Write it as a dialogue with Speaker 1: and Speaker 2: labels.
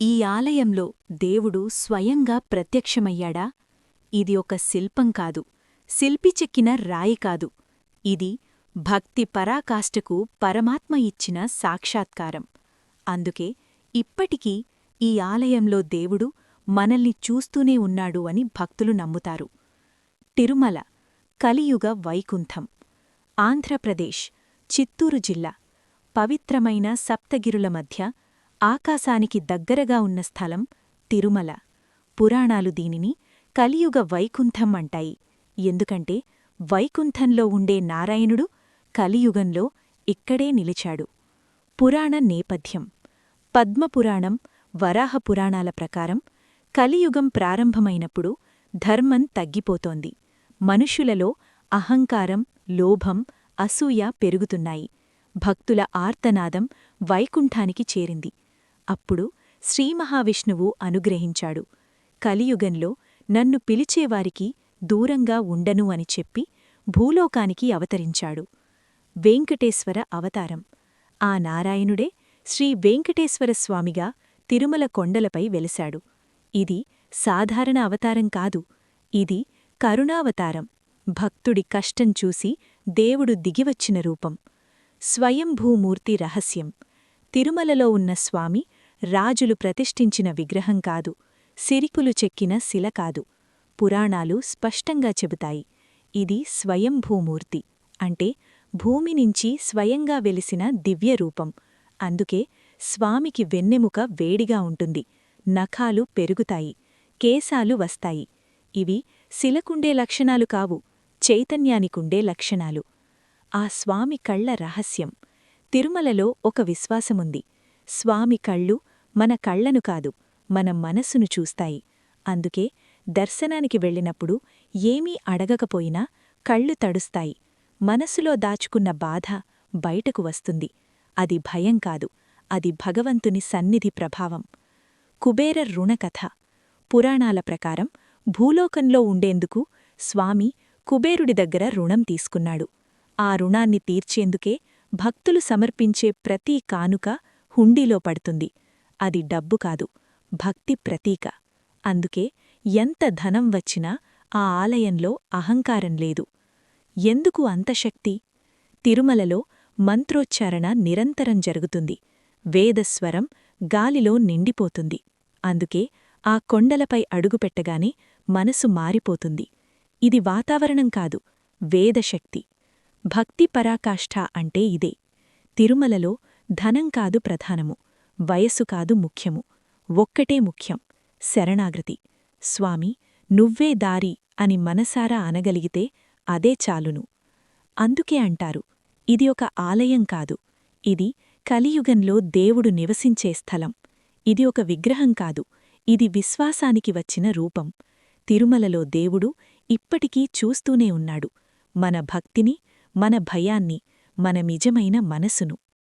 Speaker 1: ఈ ఆలయంలో దేవుడు స్వయంగా ప్రత్యక్షమయ్యాడా? ఇది ఒక శిల్పం కాదు. శిల్పి చెక్కిన రాయి కాదు. ఇది భక్తి పరాకాష్ఠకు పరమాత్మ ఇచ్చిన సాక్షాత్కారం. అందుకే ఇప్పటికీ ఈ ఆలయంలో దేవుడు మనల్ని చూస్తూనే ఉన్నాడు అని భక్తులు నమ్ముతారు. తిరుమల కలియుగ వైకుంఠం ఆంధ్రప్రదేశ్ చిత్తూరు జిల్లా పవిత్రమైన సప్తగిరుల మధ్య ఆకాశానికి దగ్గరగా ఉన్న స్థలం తిరుమల. పురాణాలు దీనిని కలియుగ వైకుంఠం అంటాయి. ఎందుకంటే వైకుంఠంలో ఉండే నారాయణుడు కలియుగంలో ఇక్కడే నిలిచాడు. పురాణ నేపథ్యం. పద్మపురాణం వరాహపురాణాల ప్రకారం కలియుగం ప్రారంభమైనప్పుడు ధర్మం తగ్గిపోతోంది. మనుషులలో అహంకారం లోభం అసూయ పెరుగుతున్నాయి. భక్తుల ఆర్తనాదం వైకుంఠానికి చేరింది. అప్పుడు శ్రీమహావిష్ణువు అనుగ్రహించాడు. కలియుగంలో నన్ను పిలిచేవారికి దూరంగా ఉండను అని చెప్పి భూలోకానికి అవతరించాడు. వెంకటేశ్వర అవతారం. ఆ నారాయణుడే శ్రీ వెంకటేశ్వర స్వామిగా తిరుమల కొండలపై వెలిశాడు. ఇది సాధారణ అవతారం కాదు. ఇది కరుణావతారం. భక్తుడి కష్టం చూసి దేవుడు దిగివచ్చిన రూపం. స్వయంభూమూర్తి రహస్యం. తిరుమలలో ఉన్న స్వామి రాజులు ప్రతిష్ఠించిన విగ్రహం కాదు సిరికులు చెక్కిన శిల కాదు. పురాణాలు స్పష్టంగా చెబుతాయి ఇది స్వయంభూమూర్తి అంటే భూమి నుంచి స్వయంగా వెలిసిన దివ్యరూపం అందుకే స్వామికి వెన్నెముక వేడిగా ఉంటుంది నఖాలు పెరుగుతాయి కేశాలు వస్తాయి. ఇవి శిలకుండే లక్షణాలు కావు చైతన్యానికుండే లక్షణాలు. ఆ స్వామి కళ్ళ రహస్యం తిరుమలలో ఒక విశ్వాసముంది. స్వామి కళ్ళు మన కళ్ళను కాదు మన మనస్సును చూస్తాయి. అందుకే దర్శనానికి వెళ్ళినప్పుడు ఏమీ అడగకపోయినా కళ్ళు తడుస్తాయి. మనసులో దాచుకున్న బాధ బయటకు వస్తుంది. అది భయం కాదు అది భగవంతుని సన్నిధి ప్రభావం. కుబేర రుణకథ. పురాణాల ప్రకారం భూలోకంలో ఉండేందుకు స్వామి కుబేరుడి దగ్గర రుణం తీసుకున్నాడు. ఆ రుణాన్ని తీర్చేందుకే భక్తులు సమర్పించే ప్రతీ కానుక హుండీలో పడుతుంది. అది డబ్బు కాదు భక్తి ప్రతీక. అందుకే ఎంత ధనం వచ్చినా ఆ ఆలయంలో అహంకారం లేదు. ఎందుకు అంత శక్తి? తిరుమలలో మంత్రోచ్చారణ నిరంతరం జరుగుతుంది. వేదస్వరం గాలిలో నిండిపోతుంది. అందుకే ఆ కొండలపై అడుగుపెట్టగానే మనసు మారిపోతుంది. ఇది వాతావరణం కాదు వేదశక్తి. భక్తి పరాకాష్ఠ అంటే ఇదే. తిరుమలలో ధనం కాదు ప్రధానము వయస్సు కాదు ముఖ్యము ఒక్కటే ముఖ్యం శరణాగతి. స్వామి నువ్వే దారి అని మనసారా అనగలిగితే అదే చాలును. అందుకే అంటారు ఇది ఒక ఆలయం కాదు ఇది కలియుగంలో దేవుడు నివసించే స్థలం ఇది ఒక విగ్రహం కాదు ఇది విశ్వాసానికి వచ్చిన రూపం. తిరుమలలో దేవుడు ఇప్పటికీ చూస్తూనే ఉన్నాడు మన భక్తిని మన భయాన్ని మన నిజమైన మనసును.